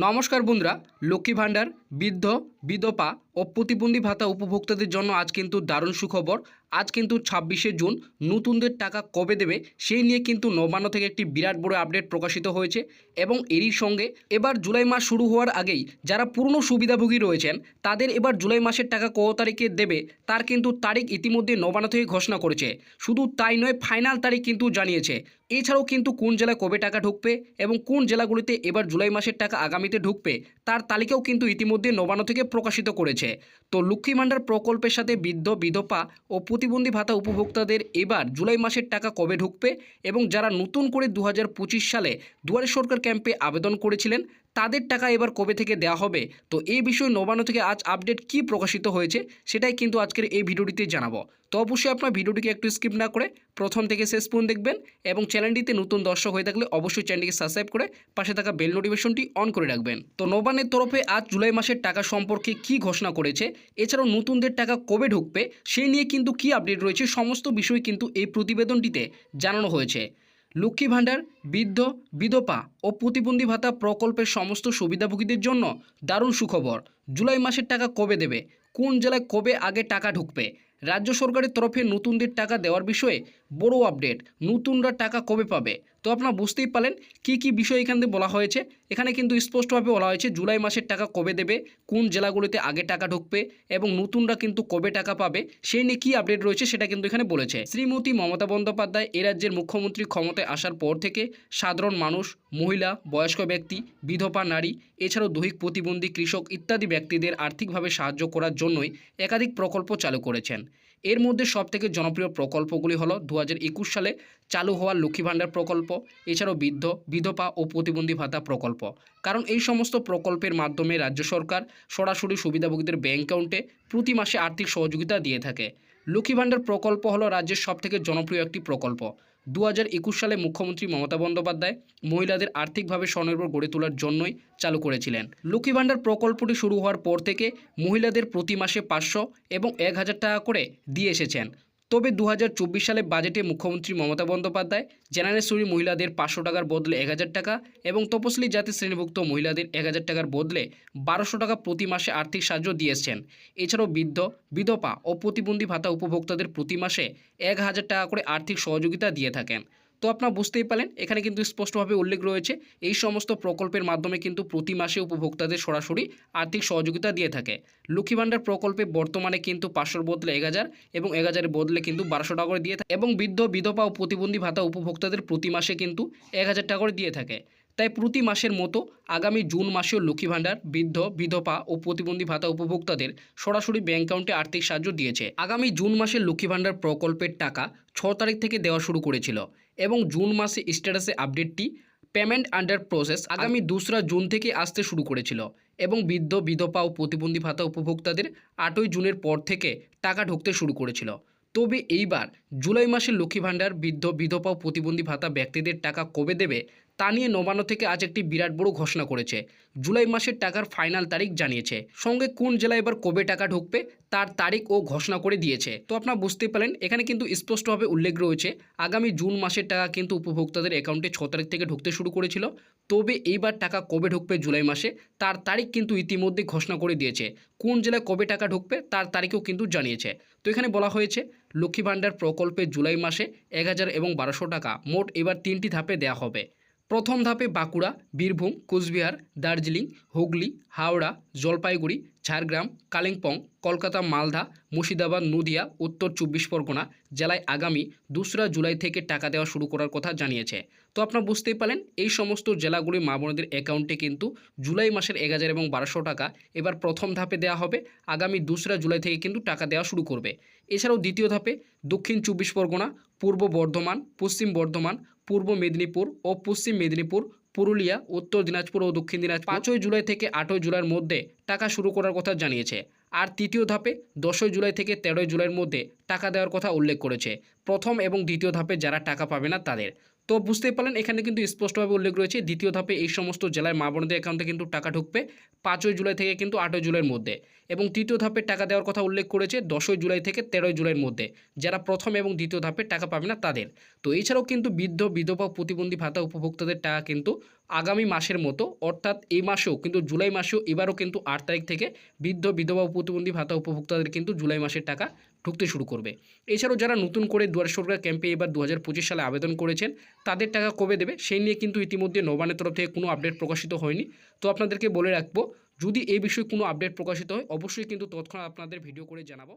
নমস্কার বন্ধুরা লক্ষ্মী ভাণ্ডার বৃদ্ধ, বিধবা ও প্রতিবন্ধী ভাতা উপভোক্তাদের জন্য আজ কিন্তু দারুণ সুখবর। আজ কিন্তু ছাব্বিশে জুন, নতুনদের টাকা কবে দেবে সেই নিয়ে কিন্তু নবান্ন থেকে একটি বিরাট বড় আপডেট প্রকাশিত হয়েছে এবং এরই সঙ্গে এবার জুলাই মাস শুরু হওয়ার আগেই যারা পুরনো সুবিধাভোগী রয়েছেন, তাদের এবার জুলাই মাসের টাকা কত তারিখে দেবে তার কিন্তু তারিখ ইতিমধ্যে নবান্ন থেকে ঘোষণা করেছে। শুধু তাই নয়, ফাইনাল তারিখ কিন্তু জানিয়েছে। এছাড়াও কিন্তু কোন জেলায় কবে টাকা ঢুকবে এবং কোন জেলাগুলিতে এবার জুলাই মাসের টাকা আগামীতে ঢুকবে তার তালিকাও কিন্তু ইতিমধ্যে নবান্ন থেকে প্রকাশিত করেছে। তো লক্ষ্মী ভাণ্ডার প্রকল্পের সাথে বৃদ্ধ, বিধবা ও প্রতিবন্ধী ভাতা উপভোক্তাদের এবার জুলাই মাসের টাকা কবে ঢুকবে এবং যারা নতুন করে দু হাজার পঁচিশ সালে দুয়ারে সরকার ক্যাম্পে আবেদন করেছিলেন তাদের টাকা এবার কবে থেকে দেওয়া হবে? তো এই বিষয়ে নবান্ন থেকে আজ আপডেট কি প্রকাশিত হয়েছে, সেটাই কিন্তু আজকের এই ভিডিওটিতে জানাব। তো অবশ্যই আপনার ভিডিওটিকে একটু স্কিপ না করে প্রথম থেকে শেষ পর্যন্ত দেখবেন এবং চ্যানেলটিতে নতুন দর্শক হয়ে থাকলে অবশ্যই চ্যানেলটিকে সাবস্ক্রাইব করে পাশে থাকা বেল নোটিফিকেশনটি অন করে রাখবেন। তো নবান্নের তরফে আজ জুলাই মাসের টাকা সম্পর্কে কি ঘোষণা করেছে, এছাড়াও নতুনদের টাকা কবে ঢুকবে সেই নিয়ে কিন্তু কি আপডেট রয়েছে, সমস্ত বিষয় কিন্তু এই প্রতিবেদনটিতে জানানো হয়েছে। লক্ষ্মী ভাণ্ডার, বৃদ্ধ, বিধবা ও প্রতিবন্ধী ভাতা প্রকল্পের সমস্ত সুবিধাভোগীদের জন্য দারুণ সুখবর। জুলাই মাসের টাকা কবে দেবে? কোন জেলায় কবে আগে টাকা ঢুকবে? রাজ্য সরকারের তরফে নতুনদের টাকা দেওয়ার বিষয়ে বড় আপডেট। নতুনরা টাকা কবে পাবে? তো আপনারা বুঝতেই পারলেন কি কি বিষয় এখান থেকে বলা হয়েছে। এখানে কিন্তু স্পষ্টভাবে বলা হয়েছে জুলাই মাসের টাকা কবে দেবে, কোন জেলাগুলিতে আগে টাকা ঢুকবে এবং নতুনরা কিন্তু কবে টাকা পাবে, সেই নিয়ে কী আপডেট রয়েছে সেটা কিন্তু এখানে বলেছে। শ্রীমতী মমতা বন্দ্যোপাধ্যায় এ রাজ্যের মুখ্যমন্ত্রী ক্ষমতায় আসার পর থেকে সাধারণ মানুষ, মহিলা, বয়স্ক ব্যক্তি, বিধবা, নারী, এছাড়াও দৈহিক প্রতিবন্ধী, কৃষক ইত্যাদি ব্যক্তিদের আর্থিকভাবে সাহায্য করার জন্যই একাধিক প্রকল্প চালু করেছেন। এর মধ্যে সবথেকে জনপ্রিয় প্রকল্পগুলি হলো দু হাজার একুশ সালে চালু হওয়া লক্ষ্মী ভাণ্ডার প্রকল্প, এছাড়াও বৃদ্ধ, বিধবা ও প্রতিবন্ধী ভাতা প্রকল্প। কারণ এই সমস্ত প্রকল্পের মাধ্যমে রাজ্য সরকার সরাসরি সুবিধাভোগীদের ব্যাঙ্ক অ্যাকাউন্টে প্রতি মাসে আর্থিক সহযোগিতা দিয়ে থাকে। লক্ষ্মী ভাণ্ডার প্রকল্প হলো রাজ্যের সবথেকে জনপ্রিয় একটি প্রকল্প। দু হাজার একুশ সালে মুখ্যমন্ত্রী মমতা বন্দ্যোপাধ্যায় মহিলাদের আর্থিকভাবে স্বনির্ভর গড়ে তোলার জন্যই চালু করেছিলেন। লক্ষ্মী ভাণ্ডার প্রকল্পটি শুরু হওয়ার পর থেকে মহিলাদের প্রতি মাসে পাঁচশো এবং এক হাজার টাকা করে দিয়ে এসেছেন। তবে দু হাজার চব্বিশ সালে বাজেটে মুখ্যমন্ত্রী মমতা বন্দ্যোপাধ্যায় জেনারেশ্বরী মহিলাদের পাঁচশো টাকার বদলে এক হাজার টাকা এবং তপসিলি জাতি শ্রেণীভুক্ত মহিলাদের এক হাজার টাকার বদলে বারোশো টাকা প্রতি মাসে আর্থিক সাহায্য দিয়েছেন। এছাড়াও বৃদ্ধ, বিধবা ও প্রতিবন্ধী ভাতা উপভোক্তাদের প্রতি মাসে এক হাজার টাকা করে আর্থিক সহযোগিতা দিয়ে থাকেন। তো আপনারা বুঝতেই পারেন এখানে কিন্তু স্পষ্টভাবে উল্লেখ রয়েছে, এই সমস্ত প্রকল্পের মাধ্যমে কিন্তু প্রতি মাসে উপভোক্তাদের সরাসরি আর্থিক সহযোগিতা দিয়ে থাকে। লক্ষ্মী ভাণ্ডার প্রকল্পে বর্তমানে কিন্তু পাঁচশোর বদলে এক হাজার এবং এক হাজারের বদলে কিন্তু বারোশো টাকা করে দিয়ে থাকে এবং বৃদ্ধ, বিধবা ও প্রতিবন্ধী ভাতা উপভোক্তাদের প্রতি মাসে কিন্তু এক হাজার টাকা করে দিয়ে থাকে। তাই প্রতি মাসের মতো আগামী জুন মাসেও লক্ষ্মী ভাণ্ডার, বৃদ্ধ, বিধবা ও প্রতিবন্ধী ভাতা উপভোক্তাদের সরাসরি ব্যাংক অ্যাকাউন্টে আর্থিক সাহায্য দিয়েছে। আগামী জুন মাসে লক্ষ্মী ভাণ্ডার প্রকল্পের টাকা ছ তারিখ থেকে দেওয়া শুরু করেছিল। এবং জুন মাসে স্ট্যাটাসে আপডেটটি পেমেন্ট আন্ডার প্রসেস আগামী দোসরা জুন থেকে আসতে শুরু করেছিল এবং বৃদ্ধ, বিধবা ও প্রতিবন্ধী ভাতা উপভোক্তাদের আটই জুনের পর থেকে টাকা ঢুকতে শুরু করেছিল। তবে এইবার জুলাই মাসে লক্ষ্মী ভাণ্ডার, বৃদ্ধ, বিধবা ও প্রতিবন্ধী ভাতা ব্যক্তিদের টাকা কবে দেবে তা নিয়ে নবান্ন থেকে আজ একটি বিরাট বড় ঘোষণা করেছে। জুলাই মাসের টাকার ফাইনাল তারিখ জানিয়েছে। সঙ্গে কোন জেলায় এবার কবে টাকা ঢুকবে, তার তারিখ ও ঘোষণা করে দিয়েছে। তো আপনারা বুঝতে পারলেন, এখানে কিন্তু স্পষ্টভাবে উল্লেখ রয়েছে, আগামী জুন মাসের টাকা কিন্তু উপভোক্তাদের অ্যাকাউন্টে ছ তারিখ থেকে ঢুকতে শুরু করেছিল। তবে এইবার টাকা কবে ঢুকবে জুলাই মাসে, তার তারিখ কিন্তু ইতিমধ্যে ঘোষণা করে দিয়েছে। কোন জেলায় কবে টাকা ঢুকবে, তার তারিখও কিন্তু জানিয়েছে। তো এখানে বলা হয়েছে, লক্ষ্মী ভাণ্ডার প্রকল্পে জুলাই মাসে এক হাজার এবং বারোশো টাকা, মোট এবার তিনটি ধাপে দেওয়া হবে। প্রথম ধাপে বাঁকুড়া, বীরভূম, কোচবিহার, দার্জিলিং, হুগলি, হাওড়া, জলপাইগুড়ি, ঝাড়গ্রাম, কালিম্পং, কলকাতা, মালদা, মুর্শিদাবাদ, নদিয়া, উত্তর চব্বিশ পরগনা জেলায় আগামী দোসরা জুলাই থেকে টাকা দেওয়া শুরু করার কথা জানিয়েছে। তো আপনারা বুঝতেই পারেন এই সমস্ত জেলাগুলি মা বোনদের অ্যাকাউন্টে কিন্তু জুলাই মাসের এক হাজার এবং বারোশো টাকা এবার প্রথম ধাপে দেওয়া হবে, আগামী দোসরা জুলাই থেকে কিন্তু টাকা দেওয়া শুরু করবে। এছাড়াও দ্বিতীয় ধাপে দক্ষিণ চব্বিশ পরগনা পূর্ব বর্ধমান, পশ্চিম বর্ধমান, পূর্ব মেদিনীপুর ও পশ্চিম মেদিনীপুর, পুরুলিয়া, উত্তর দিনাজপুর ও দক্ষিণ দিনাজপুর পাঁচই জুলাই থেকে আটই জুলাইয়ের মধ্যে টাকা শুরু করার কথা জানিয়েছে। আর তৃতীয় ধাপে দশই জুলাই থেকে তেরোই জুলাইয়ের মধ্যে টাকা দেওয়ার কথা উল্লেখ করেছে। প্রথম এবং দ্বিতীয় ধাপে যারা টাকা পাবে না তাদের। তো বুঝতেই পারলেন, এখানে কিন্তু স্পষ্টভাবে উল্লেখ রয়েছে, দ্বিতীয় ধাপে এই সমস্ত জেলায় মা বোনদের অ্যাকাউন্টে কিন্তু টাকা ঢুকবে পাঁচই জুলাই থেকে কিন্তু আটই জুলাইয়ের মধ্যে এবং তৃতীয় ধাপে টাকা দেওয়ার কথা উল্লেখ করেছে দশই জুলাই থেকে তেরোই জুলাইয়ের মধ্যে, যারা প্রথম এবং দ্বিতীয় ধাপে টাকা পাবে না তাদের। তো এছাড়াও কিন্তু বৃদ্ধ, বিধবা, প্রতিবন্ধী ভাতা উপভোক্তাদের টাকা কিন্তু আগামী মাসের মতো, অর্থাৎ এই মাসেও কিন্তু জুলাই মাসেও এবারও কিন্তু আট তারিখ থেকে বৃদ্ধ, বিধবা প্রতিবন্ধী ভাতা উপভোক্তাদের কিন্তু জুলাই মাসের টাকা ঢুকতে শুরু করবে। এছাড়াও যারা নতুন করে দুয়ার সরকার ক্যাম্পে এবার দু হাজার পঁচিশ সালে আবেদন করেছেন, তাদের টাকা কবে দেবে সেই নিয়ে কিন্তু ইতিমধ্যে নবানের তরফ থেকে কোনো আপডেট প্রকাশিত হয়নি। তো আপনাদেরকে বলে রাখব, যদি এই বিষয়ে কোনো আপডেট প্রকাশিত হয়, অবশ্যই কিন্তু তৎক্ষণাৎ আপনাদের ভিডিও করে জানাব।